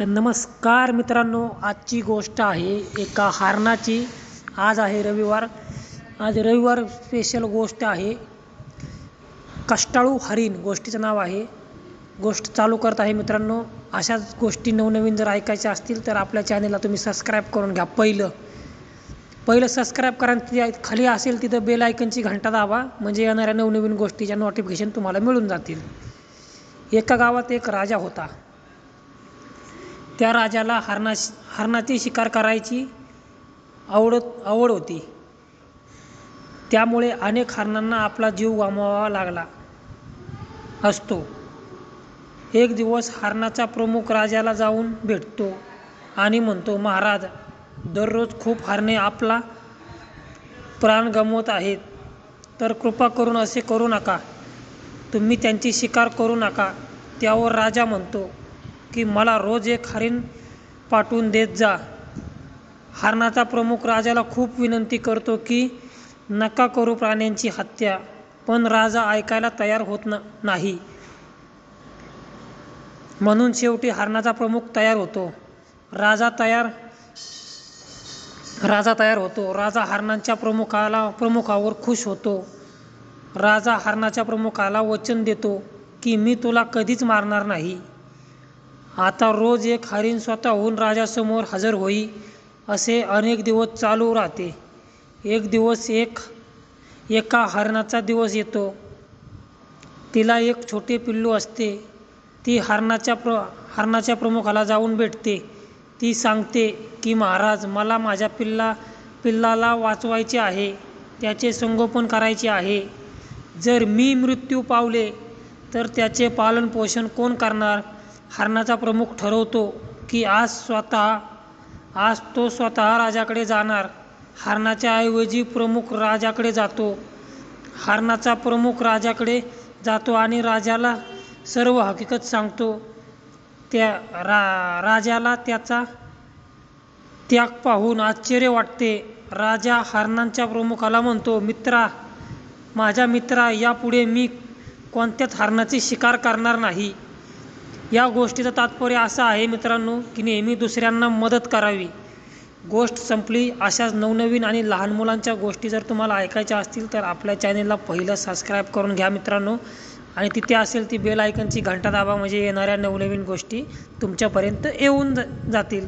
तर नमस्कार मित्रांनो आजची गोष्ट आहे एका हरणाची. आज आहे रविवार. आज रविवार स्पेशल गोष्ट आहे. कष्टाळू हरिण गोष्टीचं नाव आहे. गोष्ट चालू करत आहे मित्रांनो. अशाच गोष्टी नवनवीन जर ऐकायच्या असतील तर आपल्या चॅनलला तुम्ही सबस्क्राईब करून घ्या पहिलं. पहिलं सबस्क्राईब करा तिथे खाली असेल तिथं बेल आयकनची घंटा दाबा. म्हणजे येणाऱ्या नवनवीन गोष्टीच्या नोटिफिकेशन तुम्हाला मिळून जातील. एका गावात एक राजा होता. त्या राजाला हरणा हरणाची शिकार करायची आवडत आवड होती. त्यामुळे अनेक हरणांना आपला जीव गमवावा लागला असतो. एक दिवस हरणाचा प्रमुख राजाला जाऊन भेटतो आणि म्हणतो महाराज दररोज खूप हरणे आपला प्राण गमवत आहेत तर कृपा करून असे करू नका. तुम्ही त्यांची शिकार करू नका. त्यावर राजा म्हणतो की मला रोज एक हरिण पाठवून देत जा. हरणाचा प्रमुख राजाला खूप विनंती करतो की नका करू प्राण्यांची हत्या पण राजा ऐकायला तयार होत न नाही. म्हणून शेवटी हरणाचा प्रमुख तयार होतो. राजा तयार राजा तयार होतो. राजा हरणांच्या प्रमुखाला प्रमुखावर खुश होतो. राजा हरणाच्या प्रमुखाला वचन देतो की मी तुला कधीच मारणार नाही. आता रोज एक हरिण स्वतःहून राजासमोर हजर होई असे अनेक दिवस चालू राहते. एक दिवस एक एका हरणाचा दिवस येतो. तिला एक छोटे पिल्लू असते. ती हरणाच्या प्र हरणाच्या प्रमुखाला जाऊन भेटते. ती सांगते की महाराज मला माझ्या पिल्ला पिल्लाला वाचवायचे आहे. त्याचे संगोपन करायचे आहे. जर मी मृत्यू पावले तर त्याचे पालनपोषण कोण करणार? हरणाचा प्रमुख ठरवतो की आज स्वतः आज तो स्वतः राजाकडे जाणार. हरणाच्या ऐवजी प्रमुख राजाकडे जातो. हरणाचा प्रमुख राजाकडे जातो आणि राजाला सर्व हकीकत सांगतो. त्या रा राजाला त्याचा त्याग पाहून आश्चर्य वाटते. राजा हरणांच्या प्रमुखाला म्हणतो मित्रा माझ्या मित्रा यापुढे मी कोणत्याच हरणाची शिकार करणार नाही. या गोष्टीचं तात्पर्य असं आहे मित्रांनो की नेहमी दुसऱ्यांना मदत करावी. गोष्ट संपली अशाच नवनवीन आणि लहान मुलांच्या गोष्टी जर तुम्हाला ऐकायच्या असतील तर आपल्या चॅनेलला पहिलं सबस्क्राईब करून घ्या मित्रांनो. आणि तिथे असेल ती बेल आयकनची घंटा दाबा म्हणजे येणाऱ्या नवनवीन गोष्टी तुमच्यापर्यंत येऊन जातील.